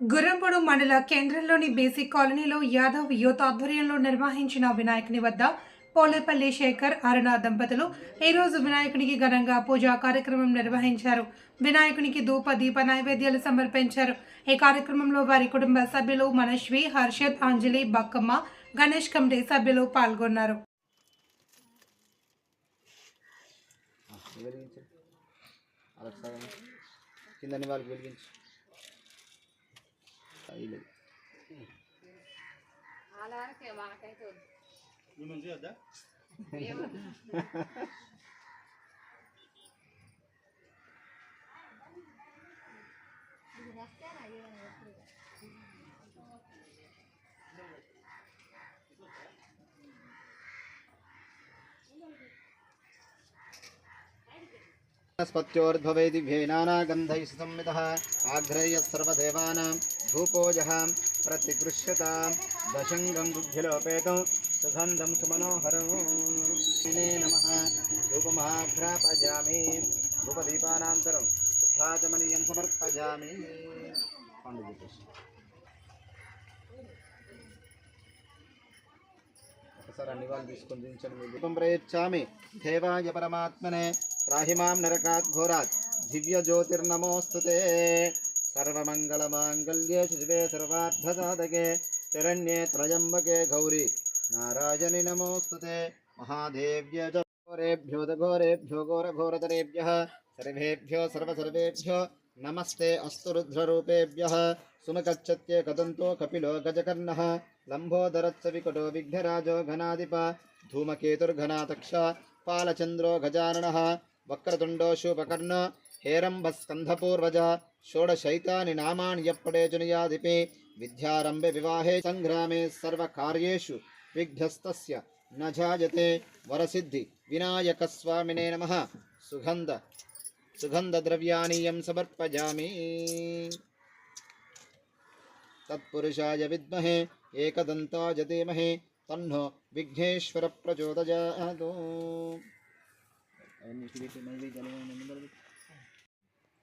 గుర్రంపొడు మండల కేంద్రంలోని బేసిక్ కాలనీలో యాదవ్ యువత ఆధ్వర్యంలో నిర్వహించిన వినాయకుని వద్ద పోలేపల్లి శేఖర్ అరుణ దంపతులు ఈరోజు వినాయకునికి ఘనంగా పూజా కార్యక్రమం నిర్వహించారు. వినాయకునికి ధూప దీప నైవేద్యాలు సమర్పించారు. ఈ కార్యక్రమంలో వారి కుటుంబ సభ్యులు మనశ్వి హర్షద్ అంజలి బక్కమ్మ గణేష్ కమిటీ సభ్యులు పాల్గొన్నారు. వెలిగించు. అలా సగం కిందని వాళ్ళకి వెలిగించు అయ్యలేదు స్పత్యోర్ధ్వవేది భేనానాగంధైः संवितः आघ्रयः सर्वदेवानां धूपोजः प्रतिगृह्यतां दशङ्गं बुद्धिलोपेतं सुगन्धं सुमनोहरं दिने नमः धूपमहाघ्रापजामि धूपदीपानान्तरं शुद्धाचमनीयं समर्पयामि पाण्डुजी ఒకసారి అన్ని వాళ్ళు తీసుకొని దించండి మీరు దీపం ప్రయచ్చామి దేవాయ పరమాత్మనే రాహిమాం నరకాత్ ఘోరాత్ దివ్య జ్యోతిర్నమోస్తుతే सर्वमङ्गलमाङ्गल्ये शिवे सर्वार्थसाधके शरण्ये त्रयंबके गौरी। नारायणि नमोस्तुते महादेव्य च घोरेभ्यो घोरेभ्यो सर्वेभ्यो सर्वसर्वेभ्यो नमस्ते अस्तु रुद्ररूपेभ्यः। सुमकच्छत्य कदंतो कपिलो गजकर्ण। लम्बोदरत्स विकटो विघ्नराजो घनाधिप। धूमकेतुर्घनातक्ष पालचंद्रो गजानन। वक्रतुंडो वक्रतुण्डोऽशुपकर्ण हेरम्भस्कन्धपूर्वज। षोडशैतानि नामानि यः पडेजुनियाधिपे विद्यारम्भे विवाहे सङ्ग्रामे सर्वकार्येषु विघ्नस्तस्य न जायते वरसिद्धि विनायकस्वामिने नमः। सुगन्ध, सुगन्धद्रव्याणि यं समर्पयामि। तत्पुरुषाय विद्महे एकदन्ताय धीमहे तन्नो विघ्नेश्वरप्रचोदयात्।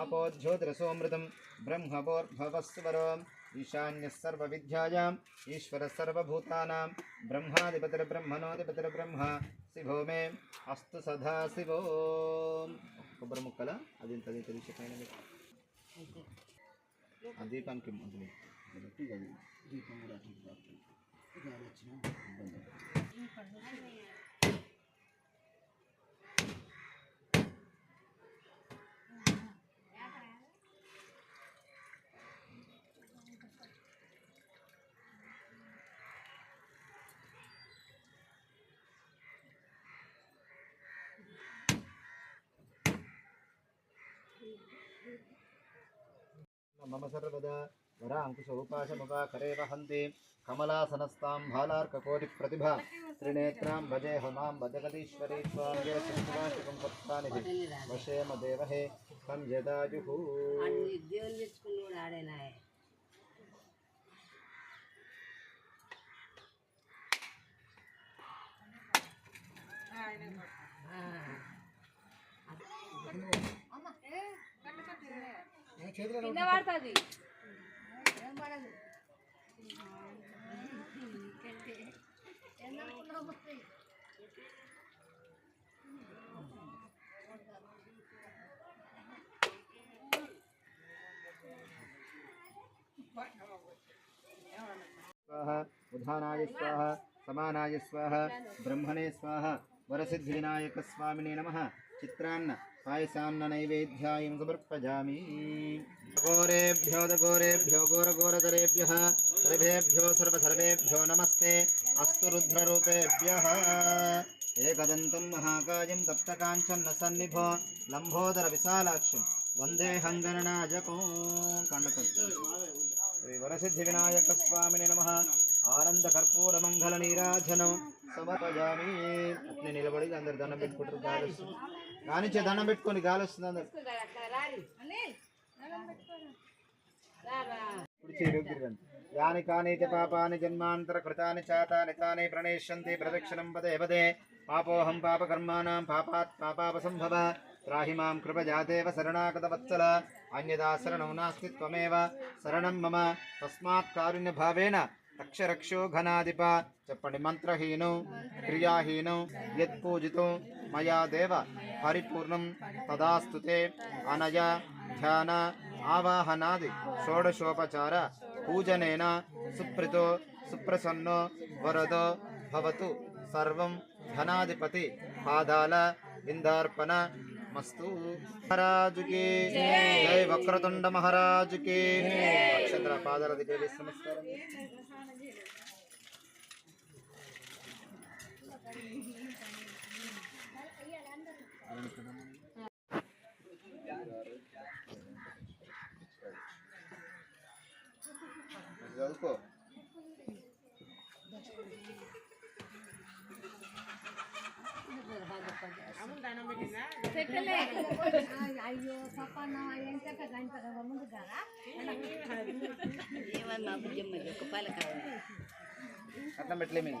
आपो ज्योतिरसोऽमृतं ब्रह्मभोर्भवस्वरो ईशान्यः सर्वविद्यायाम् ईश्वरः सर्वभूतानां ब्रह्माधिपतिर्ब्रह्मणोऽधिपतिर्ब्रह्म शिवो मे अस्तु सदा शिवो కొబ్బరి ముక్కల అది ఇంత అది తెలిసి పైన పెట్టు. ఆ దీపానికి మొదలు దీపం కూడా मम सर्वदा वराङ्कुशोपाशमुपाकरे वहन्ति कमलासनस्तां भालार्ककोटिप्रतिभा त्रिनेत्रां भजे हमां भजगदीश्वरी त्वां ये शिवाशिकं पत्तानिधि वशे मदेवहे तं यदाजुः అన్ని దేవుని తెచ్చుకున్నాడు ఆడేనా కింద పడుతుంది स्वाहा उधानाय स्वाहा समानाय स्वाहा ब्रह्मणे स्वाहा वरसिद्धिविनायकस्वामिने नमः चित्रान्न पायसान्न नैवेद्यायं समर्पयामि घोरेभ्यो घोरेभ्यो घोरघोरतरेभ्यः सर्वेभ्यो सर्वसर्वेभ्यो नमस्ते अस्तु रुद्ररूपेभ्यः एकदन्तं महाकायं तप्तकाञ्चन्नसन्निभो लम्बोदरविशालाक्षं వందే హంగణనాజకం కండకట్టు శ్రీ వరసిద్ధి వినాయక స్వామిని నమ ఆనంద కర్పూర మంగళ నీరాజనం సమర్పజామి అట్నే నిలబడి అందరు దండం పెట్టుకుంటారు కానిచ్చే దండం పెట్టుకొని గాలి వస్తుంది అందరు. యాని కాని చ పాపాని జన్మాంతర కృతాని చాతాని తాని ప్రణేష్యంతి ప్రదక్షిణం పదే పదే. పాపోహం పాపకర్మాణం పాపాత్ పాపాపసంభవ. త్రాహి మాం కృపజాతేవ శరణాగత వత్సల అన్యదా శరణం నాస్తి త్వమేవ. శరణం మమ. తస్మాత్ కారుణ్యభావేన. రక్షరక్షో ఘనాధిప చెప్పండి మంత్రహీనం క్రియాహీనం యత్పూజితం మయా దేవ పరిపూర్ణం తదాస్తుతే అనయ ధ్యాన ఆవాహనాది షోడశోపచార పూజనేన సుప్రితో సుప్రసన్నో వరదో భవతు సర్వం ధనాధిపతి పాదాల విందార్పణ మస్తు మహారాజుకి జై. వక్రతుండ మహారాజుకి నక్షత్ర పాదాల దగ్గర నమస్కారం. చదువుకో. అయ్యో పప్పన్న ఎంత గంట కదా ముందు కదా ఏమన్నా ఒక అట్లా పెట్టలే